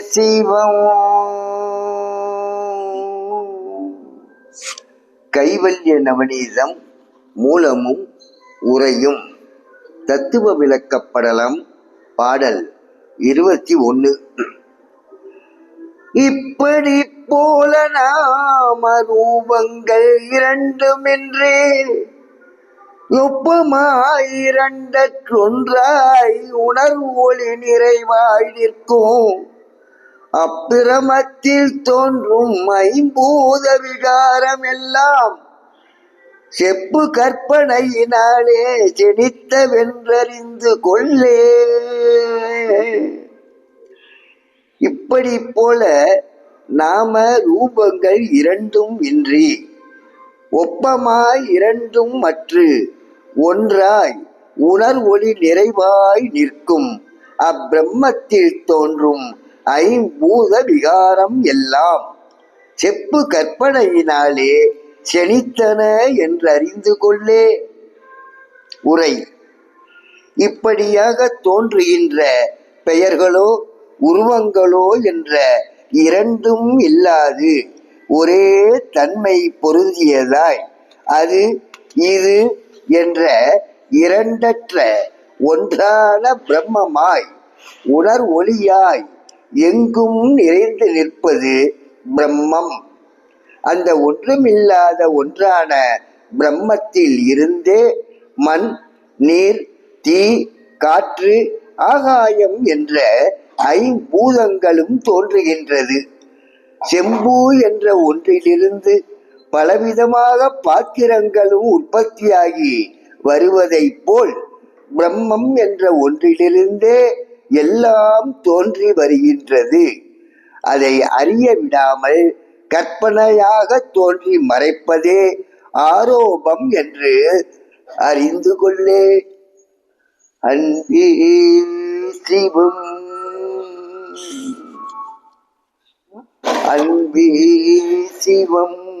சிவம். கைவல்ய நவநீதம் மூலமும் உரையும் தத்துவ விளக்கப்படலம் பாடல் இருபத்தி ஒன்று இப்படி போல நாம ரூபங்கள் இரண்டுமென்றே ஒப்பமாயிரண்டற்றொன்றாய் உணர்வு ஒளி நிறைவாய் நிற்கும். அப்பிரமத்தில் தோன்றும் ஐம்பூத விகாரம் எல்லாம் செப்பு கற்பனையினாலே ஜெனித்தவென்றறிந்து கொள்ளே. இப்படி போல நாம ரூபங்கள் இரண்டும் இன்றி ஒப்பமாய் இரண்டும் மற்று ஒன்றாய் உணர் ஒளி நிறைவாய் நிற்கும் அப்பிரம்மத்தில் தோன்றும் ஐம்பூத விகாரம் எல்லாம் செப்பு கற்பனையினாலே செழித்தன என்றறிந்து கொள்ளே. உரை. இப்படியாக தோன்றுகின்ற பெயர்களோ உருவங்களோ என்ற இரண்டும் இல்லாது ஒரே தன்மை பொருந்தியதாய் அது இது என்ற இரண்டற்ற ஒன்றான பிரம்மமாய் உணர் ஒளியாய் எங்கும் நிறைந்து நிற்பது பிரம்மம். அந்த ஒன்றுமில்லாத ஒன்றான பிரம்மத்தில் இருந்தே மண் நீர் தீ காற்று ஆகாயம் என்ற ஐம்பூதங்களும் தோன்றுகின்றது. செம்பு என்ற ஒன்றிலிருந்து பலவிதமாக பாத்திரங்களும் உற்பத்தியாகி வருவதைப் போல் பிரம்மம் என்ற ஒன்றிலிருந்தே எல்லாம் தோன்றி வருகின்றது. அதை அறிய விடாமல் கற்பனையாக தோன்றி மறைப்பதே ஆரோபம் என்று அறிந்து கொள்ளே. அன்பே சிவம். அன்பே சிவம்.